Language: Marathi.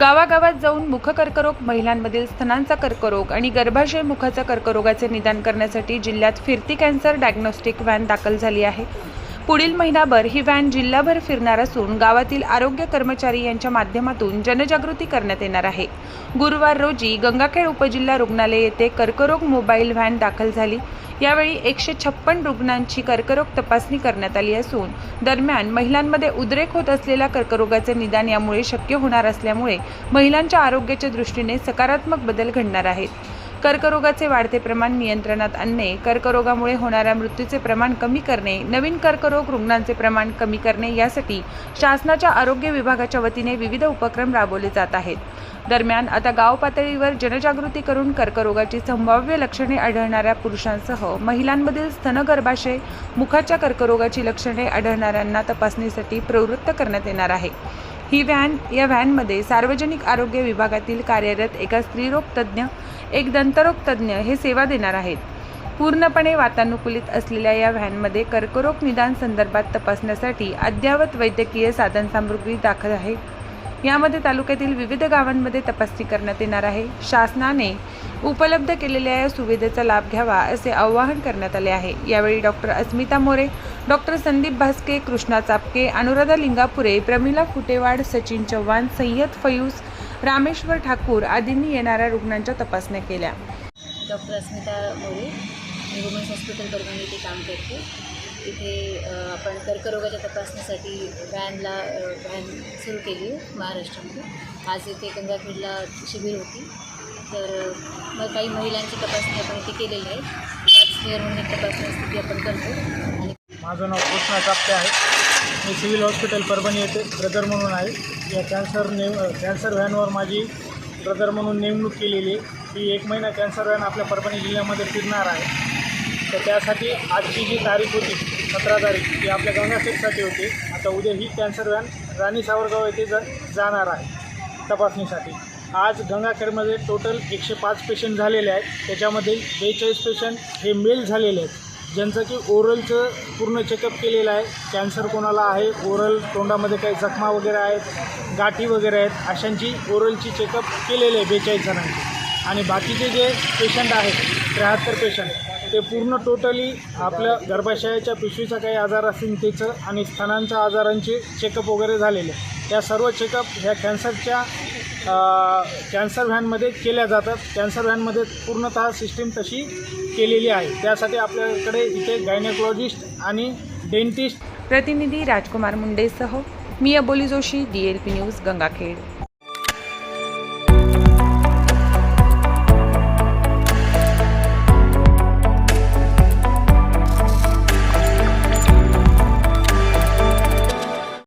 गावागावात जाऊन मुखकर्करोग महिलांमधील स्तनांचा कर्करोग आणि गर्भाशय मुखाचा कर्करोगाचे निदान करण्यासाठी जिल्ह्यात फिरती कॅन्सर डायग्नोस्टिक व्हॅन दाखल झाली आहे. पुढील महिनाभर ही व्हॅन जिल्हाभर फिरणार असून गावातील आरोग्य कर्मचारी यांच्या माध्यमातून जनजागृती करण्यात येणार आहे. गुरुवार रोजी गंगाखेड उपजिल्हा रुग्णालय येथे कर्करोग मोबाईल व्हॅन दाखल झाली. यावेळी एकशे छप्पन रुग्णांची कर्करोग तपासणी करण्यात आली असून दरम्यान महिलांमध्ये उद्रेक होत असलेल्या कर्करोगाचे निदान यामुळे शक्य होणार असल्यामुळे महिलांच्या आरोग्याच्या दृष्टीने सकारात्मक बदल घडणार आहेत. कर्करोगाचे वाढते प्रमाण नियंत्रणात आणणे कर्करोगामुळे होणाऱ्या मृत्यूचे प्रमाण कमी करणे नवीन कर्करोग रुग्णांचे प्रमाण कमी करणे यासाठी शासनाच्या आरोग्य विभागाच्या वतीने विविध उपक्रम राबवले जात आहेत. दरम्यान आता गाव पातळीवर जनजागृती करून कर्करोगाची संभाव्य लक्षणे आढळणाऱ्या पुरुषांसह महिलांमधील स्तनगर्भाशय मुखाच्या कर्करोगाची लक्षणे आढळणाऱ्यांना तपासणीसाठी प्रवृत्त करण्यात येणार आहे. ही व्हॅन या व्हॅनमध्ये सार्वजनिक आरोग्य विभागातील कार्यरत एका स्त्रीरोग तज्ज्ञ एक दंतरोग तज्ज्ञ हे सेवा देणार आहेत. पूर्णपणे वातानुकूलित असलेल्या या व्हॅनमध्ये कर्करोग निदान संदर्भात तपासण्यासाठी अद्ययावत वैद्यकीय साधनसामग्री दाखल आहे. यामध्ये तालुक्यातील विविध गावांमध्ये तपासणी करण्यात येणार आहे. शासनाने उपलब्ध केलेल्या या सुविधेचा लाभ घ्यावा असे आवाहन करण्यात आले आहे. यावेळी डॉक्टर अस्मिता मोरे डॉक्टर संदीप भास्के कृष्णा चापके अनुराधा लिंगापुरे प्रमिला फुटेवाड सचिन चव्हाण सय्यद फयूस रामेश्वर ठाकूर आदींनी येणाऱ्या रुग्णांच्या तपासण्या केल्या. डॉक्टर अस्मिता मोरे मी वुमन्स हॉस्पिटल परभणी इथे काम करते. इथे आपण कर्करोगाच्या तपासणीसाठी व्हॅनला व्हॅन सुरू केली आहे महाराष्ट्रामध्ये. आज इथे गंगाखेडला शिबिर होती. तर मग काही महिलांची तपासणी आपण इथे केलेली आहे. पाच म्हणून तपासणी स्थिती आपण करतो माझं नाव कृष्णा कापते आहे. मी सिव्हिल हॉस्पिटल परभणी येथे ब्रदर म्हणून आहे. या कॅन्सर ने कॅन्सर व्हॅनवर माझी ब्रदर म्हणून नेमणूक केलेली आहे. ही एक महिना कॅन्सर व्हॅन आपल्या परभणी जिल्ह्यामध्ये फिरणार आहे. तर त्यासाठी आजची जी तारीख होती सतरा तारीख ती आपल्या गंगाखेडसाठी होती. आता उद्या ही कॅन्सर व्हॅन राणी सावरगाव येथे जा जाणार आहे तपासणीसाठी. आज गंगाखेडमध्ये टोटल एकशे पाच पेशंट झालेले आहेत. त्याच्यामध्ये बेचाळीस पेशंट हे मेल झालेले आहेत. ज्यांचं की ओरलचं पूर्ण चेकअप केलेलं आहे. कॅन्सर कोणाला आहे? ओरल तोंडामध्ये काही जखमा वगैरे आहेत गाठी वगैरे आहेत अशांची ओरलची चेकअप केलेले आहे बेचाळीस जणांची. आणि बाकीचे जे पेशंट आहेत त्र्याहत्तर पेशंट ते पूर्ण टोटली आपल्या गर्भाशयाच्या पिशवीचा काही आजार असेल त्याचं आणि स्तनांच्या आजारांचे चेकअप वगैरे झालेले आहे. त्या सर्व चेकअप ह्या कॅन्सरच्या कॅन्सर व्हॅनमध्ये केल्या जातात. कॅन्सर व्हॅनमध्ये पूर्णतः सिस्टीम तशी केलेली आहे. त्यासाठी आपल्याकडे इथे गायनेकोलॉजिस्ट आणि डेंटिस्ट प्रतिनिधी राजकुमार मुंडेसह मी Aboli Joshi D L P news Gangakhed.